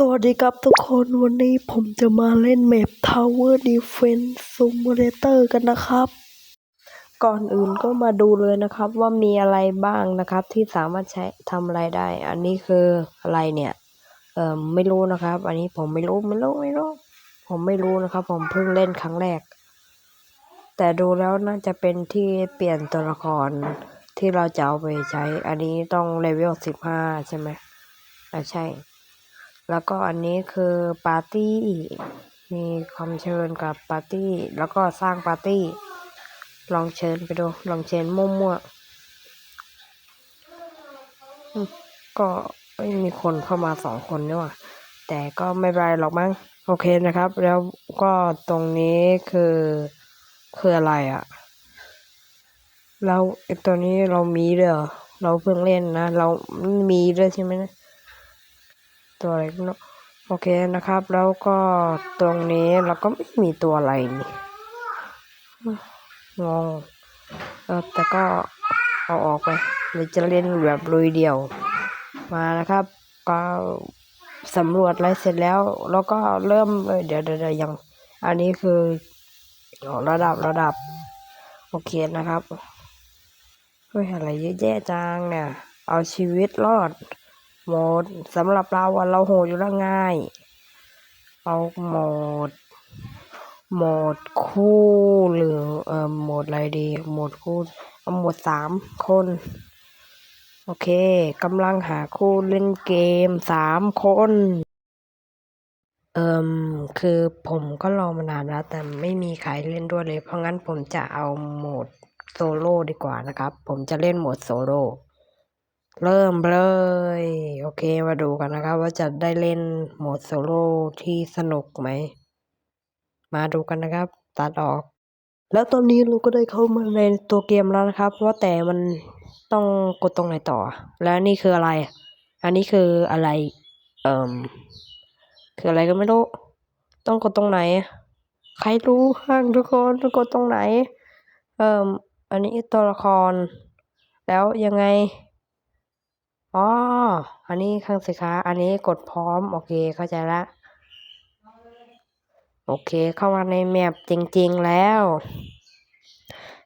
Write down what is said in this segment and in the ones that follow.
สวัสดีครับทุกคนวันนี้ผมจะมาเล่นแมป Tower Defense Simulator กันนะครับ ก่อนอื่นก็มาดูเลยนะครับ ว่ามีอะไรบ้างนะครับ ที่สามารถใช้ทำอะไรได้ อันนี้คืออะไรเนี่ย เอ่อไม่รู้นะครับ อันนี้ผมไม่รู้ไม่รู้ไม่รู้ ผมไม่รู้นะครับ ผมเพิ่งเล่นครั้งแรก แต่ดูแล้วน่าจะเป็นที่เปลี่ยนตัวละครที่เราจะเอาไปใช้ อันนี้ต้องเลเวลสิบห้าใช่ไหมอ่าใช่ แล้วก็อันนี้คือปาร์ตี้ มีความเชิญกับปาร์ตี้ แล้วก็สร้างปาร์ตี้ ลองเชิญไปดู ลองเชิญมั่วๆก็เอ้ยมีคนเข้ามาสองคนนี่หว่าแต่ก็ไม่เป็นไรหรอกมั้ง โอเคนะครับ แล้วก็ตรงนี้คือคืออะไรอะ่ะเราไอตัวนี้เรามีด้วยเหรอเราเพิ่งเล่นนะ เรามีด้วยใช่ไหมนะ ตัวอะไรก็ไม่รู้โอเคนะครับ แล้วก็ตรงนี้เราก็ไม่มีตัวอะไรนี่งงเออแต่ก็เอาออกไปเราจะเล่นแบบลุยเดี่ยว มานะครับ ก็สำรวจอะไรเสร็จแล้ว แล้วก็เริ่มเดี๋ยวเดี๋ยวยัง อันนี้คืออ๋อระดับระดับ โอเคนะครับเฮ้ยอะไรเยอะแยะจังเนี่ย เอาชีวิตรอด หมดสำหรับเราอะเราโหดอยู่แล้วง่าย เอาโหมดโหมดคู่หรือเอ่อโหมดอะไรดีโหมดคู่เอาโหมดสามคน โอเคกำลังหาคู่เล่นเกมสามคนเอ่มคือผมก็รอมานานแล้ว แต่ไม่มีใครเล่นด้วยเลย เพราะงั้นผมจะเอาโหมดโซโล่ดีกว่านะครับ ผมจะเล่นโหมดโซโล่ เริ่มเลย โอเคมาดูกันนะครับว่าจะได้เล่นโหมดโซโล่ที่สนุกไหม มาดูกันนะครับ ตัดออก แล้วตอนนี้เราก็ได้เข้ามาในตัวเกมแล้วนะครับ ว่าแต่มันต้องกดตรงไหนต่อ แล้วนี่คืออะไร อันนี้คืออะไร เอ่มคืออะไรก็ไม่รู้ ต้องกดตรงไหน ใครรู้บ้างทุกคนต้องกดตรงไหน เอ่มอันนี้ตัวละคร แล้วยังไง อ๋อ อันนี้ข้างสิคะ อันนี้กดพร้อม โอเค เข้าใจละ โอเค เข้ามาในแมปจริง ๆ แล้ว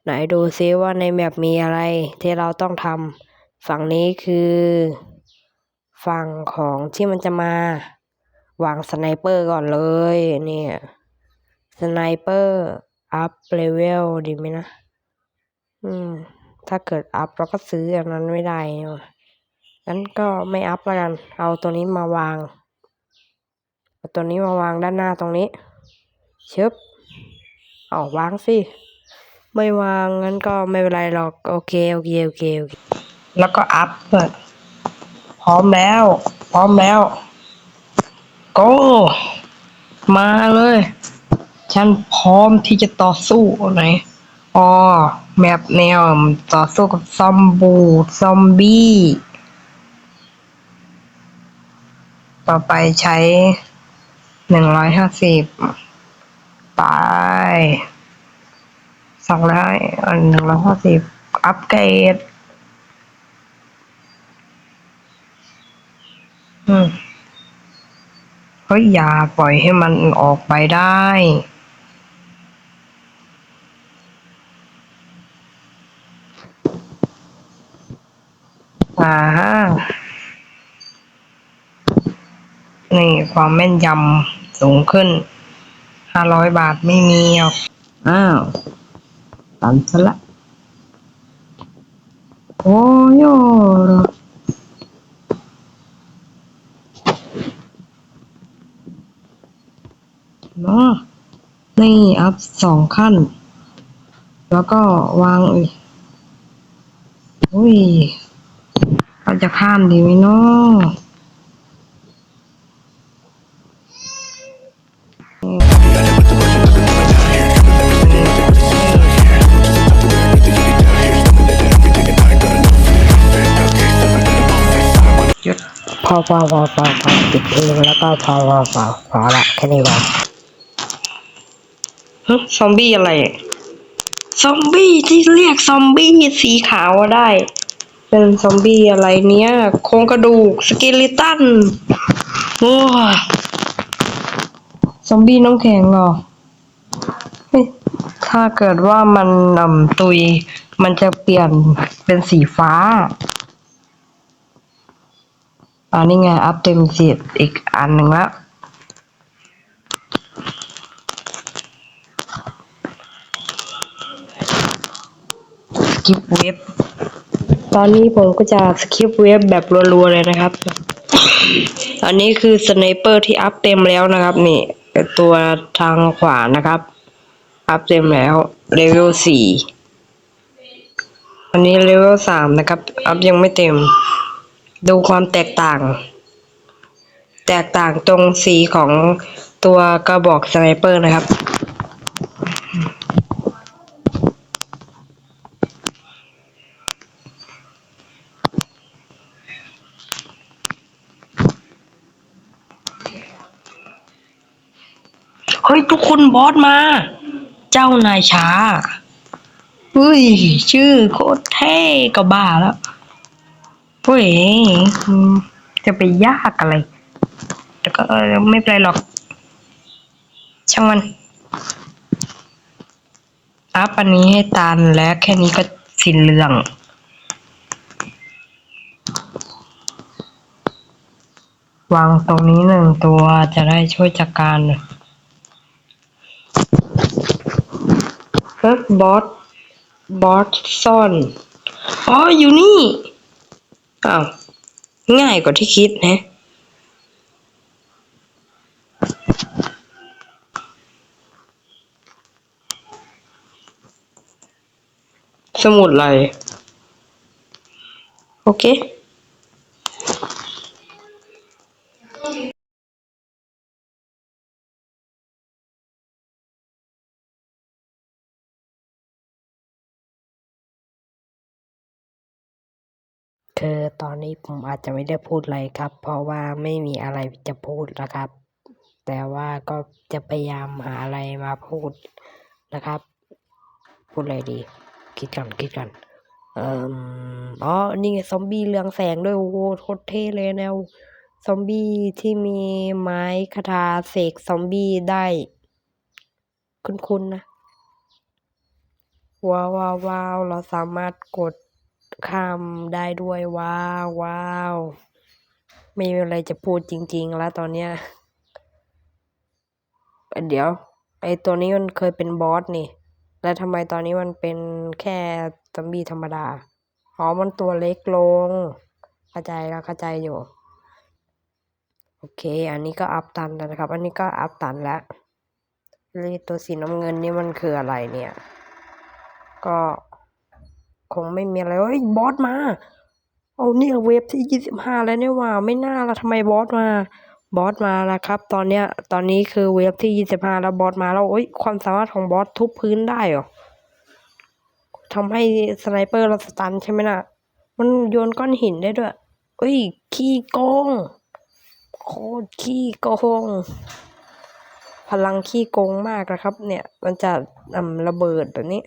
ไหนดูซิว่าในแมปมีอะไร ที่เราต้องทำ ฝั่งนี้คือ ฝั่งของที่มันจะมาวางสไนเปอร์ก่อนเลย เนี่ย สไนเปอร์อัพเลเวลดีไหมนะ อืม ถ้าเกิดอัพเราก็ซื้ออันนั้นไม่ได้เนี่หว่า งั้นก็ไม่อัพแล้วกัน เอาตัวนี้มาวางเอาตัวนี้มาวางด้านหน้าตรงนี้ชึบเอาวางสิ ไม่วางงั้นก็ไม่เป็นไรหรอก โอเคโอเคโอเคโอเค แล้วก็อัพด้วยพร้อมแล้ว พร้อมแล้ว โก้มาเลย ฉันพร้อมที่จะต่อสู้ไหนอ๋อแมปแนวต่อสู้กับซอมบูซอมบี้ ต่อไปใช้หนึ่งร้อยห้าสิบไปสองร้อยหนึ่งร้อยห้าสิบอัปเกรดอืมเฮ้ยอย่าปล่อยให้มันออกไปได้อ่าฮะ นี่ความแม่นยำสูงขึ้นห้าร้อยบาทไม่มีหรอกอ้าวตันซะละโอ้ยเนาะนี่อัพสองขั้น แล้วก็วางอีกอุ้ยเราจะข้ามดีไหมเนาะ พอพอพอพอพอปิดเพลงแล้วก็พอพอพอพอละแค่นี้พอฮึซอมบี้อะไร ซอมบี้ที่เรียกซอมบี้สีขาวได้ เป็นซอมบี้อะไรเนี้ย โครงกระดูก สเกลิตัน โอ้ยซอมบี้น้ำแข็งเหรอ ถ้าเกิดว่ามันนำตุย มันจะเปลี่ยนเป็นสีฟ้า อันนี้ไงอัพเต็มสิบอีกอันหนึ่งแล้วสกิปเว็บ ตอนนี้ผมก็จะสกิปเว็บแบบรัวๆเลยนะครับ อันนี้คือสไนเปอร์ที่อัพเต็มแล้วนะครับ นี่ตัวทางขวานะครับ อัพเต็มแล้วเลเวลสี่อันนี้เลเวลสามนะครับ อัพยังไม่เต็ม ดูความแตกต่าง แตกต่างตรงสีของตัวกระบอกสไนเปอร์นะครับ เฮ้ย ทุกคนบอสมา เจ้านายช้าเฮ้ย ชื่อโคตรเท่ก็บ้าแล้ว เฮ้ยจะไปยากอะไร แต่ก็ไม่เป็นไรหรอก ช่างมันอัพอันนี้ให้ตันแล้วแค่นี้ก็สิ้นเรื่องวางตรงนี้หนึ่งตัวจะได้ช่วยจัดการเฮ้ยบอส บอสซ่อน อ๋อ อยู่นี่ อ้าวง่ายกว่าที่คิดนะสมุดอะไรโอเค คือตอนนี้ผมอาจจะไม่ได้พูดอะไรครับ เพราะว่าไม่มีอะไรจะพูดนะครับ แต่ว่าก็จะพยายามหาอะไรมาพูดนะครับ พูดอะไรดี คิดก่อนคิดก่อนเอ่ออ๋อนี่ไงซอมบี้เรืองแสงด้วยโอ้โหโคตรเท่เลยแนวซอมบี้ที่มีไม้คาถาเสกซอมบี้ได้คุ้นๆนะว้าวว้าวเราสามารถกด ข้ามได้ด้วยว้าวว้าว ไม่มีอะไรจะพูดจริง ๆ แล้วตอนเนี้ยเดี๋ยว ไอตัวนี้มันเคยเป็นบอสนี่ แล้วทำไมตอนนี้มันเป็นแค่ซอมบี้ธรรมดา อ๋อ มันตัวเล็กลง เข้าใจแล้วเข้าใจอยู่ โอเค อันนี้ก็อัพตันแล้วนะครับ อันนี้ก็อัพตันแล้วนี่ตัวสีน้ำเงินนี่มันคืออะไรเนี่ย ก็ คงไม่มีอะไรเฮ้ยบอสมาเอาเนี่ยเวฟที่ยี่สิบห้าแล้วเนี่ยว่าไม่น่าละทำไมบอสมาบอสมาแล้วครับ ตอนเนี้ย ตอนนี้คือเวฟที่ยี่สิบห้าแล้วบอสมาแล้วโอ้ยความสามารถของบอสทุบพื้นได้เหรอทำให้สไนเปอร์เราสตันใช่ไหมน่ะ มันโยนก้อนหินได้ด้วยเอ้ย ขี้โกง โคตรขี้โกง พลังขี้โกงมากนะครับ เนี่ย มันจะอ่ำระเบิดแบบนี้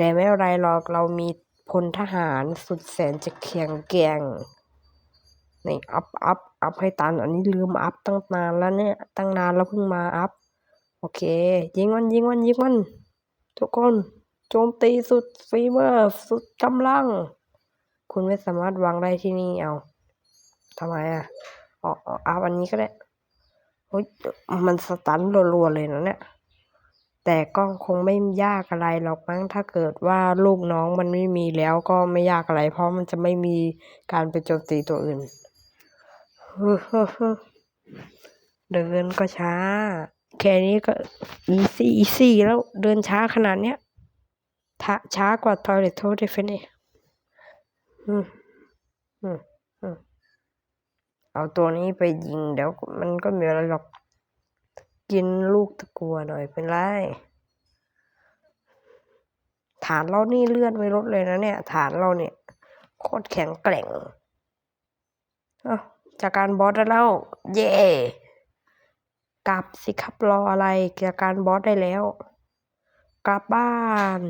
แต่ไม่ไรหรอกเรามีพลทหารสุดแสนจะแข็งแกร่งนี่อัพอัพอัพให้ตันอันนี้ลืมอัพตั้งนานแล้วเนี่ยตั้งนานแล้วเพิ่งมาอัพโอเค ยิงมันยิงมันยิงมัน ทุกคนโจมตีสุดฟีเวอร์สุดกำลัง คุณไม่สามารถวางได้ที่นี่เอาทำไมอะอออ๋ออัพอันนี้ก็ได้เฮ้ยมันสตันรัวๆเลยนะเนี่ย แต่ก็คงไม่ยากอะไรหรอกมั้งถ้าเกิดว่าลูกน้องมันไม่มีแล้วก็ไม่ยากอะไร เพราะมันจะไม่มีการไปโจมตีตัวอื่นเดินก็ช้า แค่นี้ก็อีซี่อีซี่แล้วเดินช้าขนาดเนี้ยช้าช้ากว่า Toilet t o d e f i n i อืมอืมอืมเอาตัวนี้ไปยิงเดี๋ยวมันก็มีอะไรหรอก กินลูกตะกัวหน่อยเป็นไร ฐานเรานี่เลื่อนไม่ลดเลยนะเนี่ย ฐานเราเนี่ยโคตรแข็งแกร่งจากการบอสได้แล้ว เย่กลับสิครับรออะไรจากการบอสได้แล้ว กลับบ้าน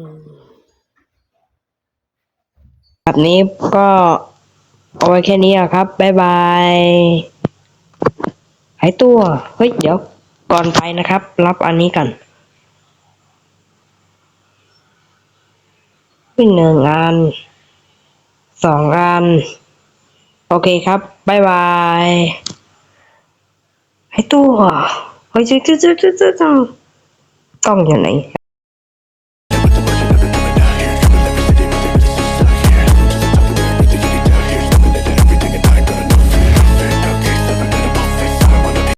แบบนี้ก็เอาไว้แค่นี้อะครับ บ๊ายบาย หายตัว เฮ้ย เดี๋ยว ก่อนไปนะครับ รับอันนี้กันหนึ่งอันสองอัน โอเคครับบายบายหายตัวเฮ้ยเจ้าเจ้าเจ้าเจ้าเจ้ากล้องอยู่ไหน